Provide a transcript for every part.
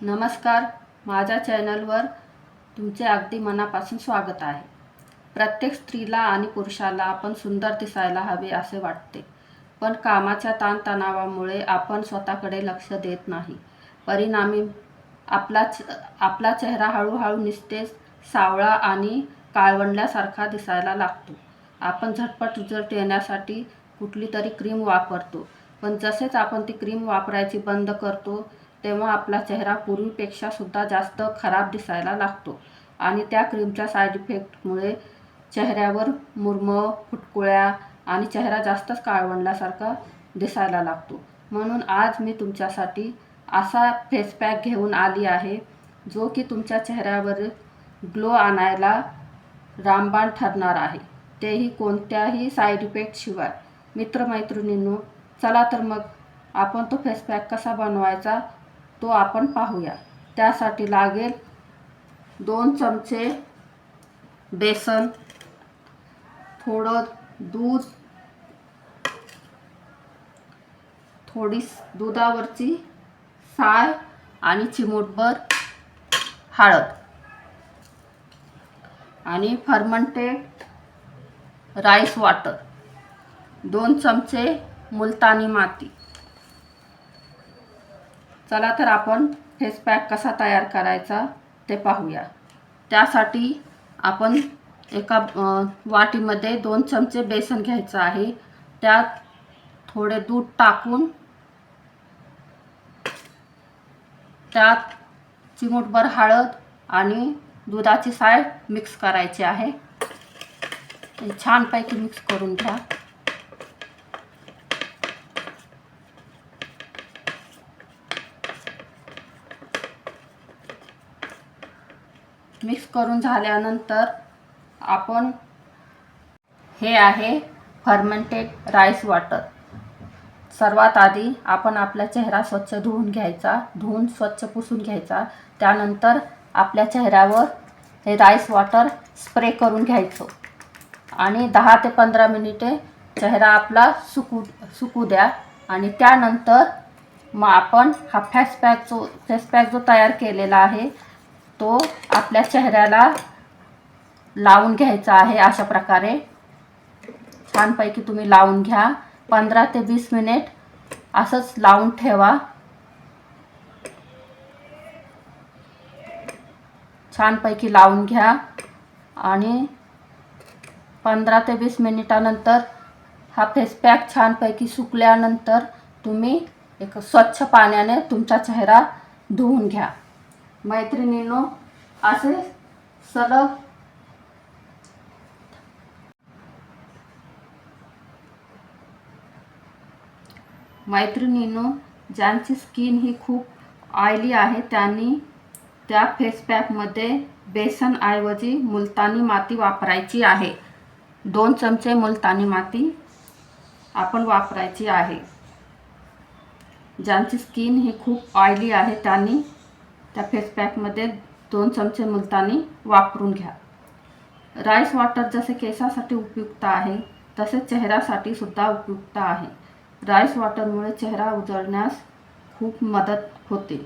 नमस्कार. माझ्या चॅनलवर तुमचे अगदी मनापासून स्वागत आहे. प्रत्येक स्त्रीला आणि पुरुषाला आपण सुंदर दिसायला हवे असे वाटते. पण कामाच्या ताणतणावामुळे आपण स्वतःकडे लक्ष देत नाही. परिणामी आपला च आपला चेहरा हळूहळू निस्तेज सावळा आणि काळवंडल्यासारखा दिसायला लागतो. आपण झटपट रिझल्ट येण्यासाठी कुठली तरी क्रीम वापरतो. पण जसेच आपण ती क्रीम वापरायची बंद करतो तेव्हा आपला चेहरा पूर्वीपेक्षा सुद्धा जास्त खराब दिसायला लागतो. आणि त्या क्रीमच्या साईड इफेक्टमुळे चेहऱ्यावर मुरमं फुटकुळ्या आणि चेहरा जास्तच काळवंडल्यासारखा दिसायला लागतो. म्हणून आज मी तुमच्यासाठी असा फेस पॅक घेऊन आली आहे जो की तुमच्या चेहऱ्यावर ग्लो आणायला रामबाण ठरणार आहे. तेही कोणत्याही साईड इफेक्टशिवाय मित्रमैत्रिणींनो चला तर मग आपण तो फेस पॅक कसा बनवायचा तो आपण पाहूया. त्यासाठी लागेल दोन चमचे बेसन थोडं दूध थोडी दुधावरची साय आणि चिमूटभर हळद. आणि फर्मंटेड राईस वॉटर दोन चमचे मुलतानी माती. चला तर आपण फेस पॅक कसा तयार करायचा ते पाहूया. त्यासाठी आपण एका वाटीमध्ये दोन चमचे बेसन घ्यायचं आहे. त्यात थोडे दूध टाकून त्यात चिमूटभर हळद आणि दुधाची साय मिक्स करायची आहे. छानपैकी मिक्स करून घ्या. मिक्स करून झाल्यानंतर आपण हे आहे फर्मेंटेड राईस वॉटर सर्वात आधी आपण आपला चेहरा स्वच्छ धुवून घ्यायचा धुवून स्वच्छ पुसून घ्यायचा. त्यानंतर आपल्या चेहऱ्यावर हे राईस वॉटर स्प्रे करून घ्यायचो. आणि दहा ते पंधरा मिनिटे चेहरा आपला सुकू सुकू द्या. आणि त्यानंतर मग आपण हा फेस पॅक जो फेस पॅक जो तयार केलेला आहे तो आपल्या चेहऱ्याला लावून घ्यायचा आहे अशा प्रकारे. छानपैकी तुम्ही लावून घ्या. पंधरा ते वीस मिनिट असंच लावून ठेवा. छानपैकी लावून घ्या. आणि पंधरा ते वीस मिनिटानंतर हा फेस पॅक छानपैकी सुकल्यानंतर तुम्ही एक स्वच्छ पाण्याने तुमचा चेहरा धुवून घ्या. मैत्रिणींनो असे सलग मैत्रिणींनो ज्यांची स्किन ही खूप ऑइली आहे त्यांनी त्या फेस पॅकमध्ये बेसनऐवजी मुलतानी माती वापरायची आहे. दोन चमचे मुलतानी माती आपण वापरायची आहे. ज्यांची स्किन ही खूप ऑइली आहे त्यांनी त्या फेस पॅकमध्ये दोन चमचे मुलतानी वापरून घ्या. राईस वॉटर जसे केसासाठी उपयुक्त आहे तसेच चेहऱ्यासाठी सुद्धा उपयुक्त आहे. राईस वॉटरमुळे चेहरा उजळण्यास खूप मदत होते.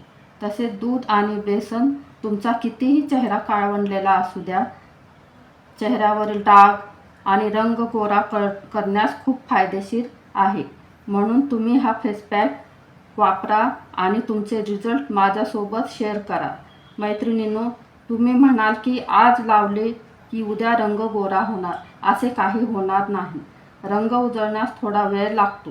तसेच दूध आणि बेसन तुमचा कितीही चेहरा काळवंडलेला असू द्या चेहऱ्यावरील डाग आणि रंग गोरा कर करण्यास खूप फायदेशीर आहे. म्हणून तुम्ही हा फेस पॅक वापरा आणि तुमचे रिझल्ट माझ्यासोबत शेअर करा. मैत्रिणींनो तुम्ही म्हणाल की आज लावले की उद्या रंग गोरा होणार असे काही होणार नाही. रंग उजळण्यास थोडा वेळ लागतो.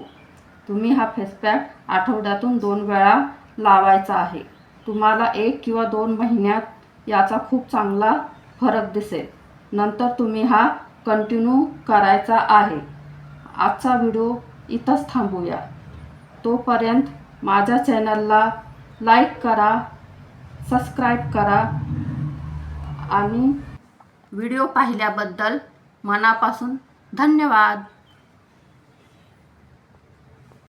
तुम्ही हा फेसपॅक आठवड्यातून दोन वेळा लावायचा आहे. तुम्हाला एक किंवा दोन महिन्यात याचा खूप चांगला फरक दिसेल. नंतर तुम्ही हा कंटिन्यू करायचा आहे. आजचा व्हिडिओ इथंच थांबूया. तोपर्यंत माझ्या चॅनलला लाईक करा सबस्क्राईब करा आणि व्हिडिओ पाहिल्याबद्दल मनापासून धन्यवाद.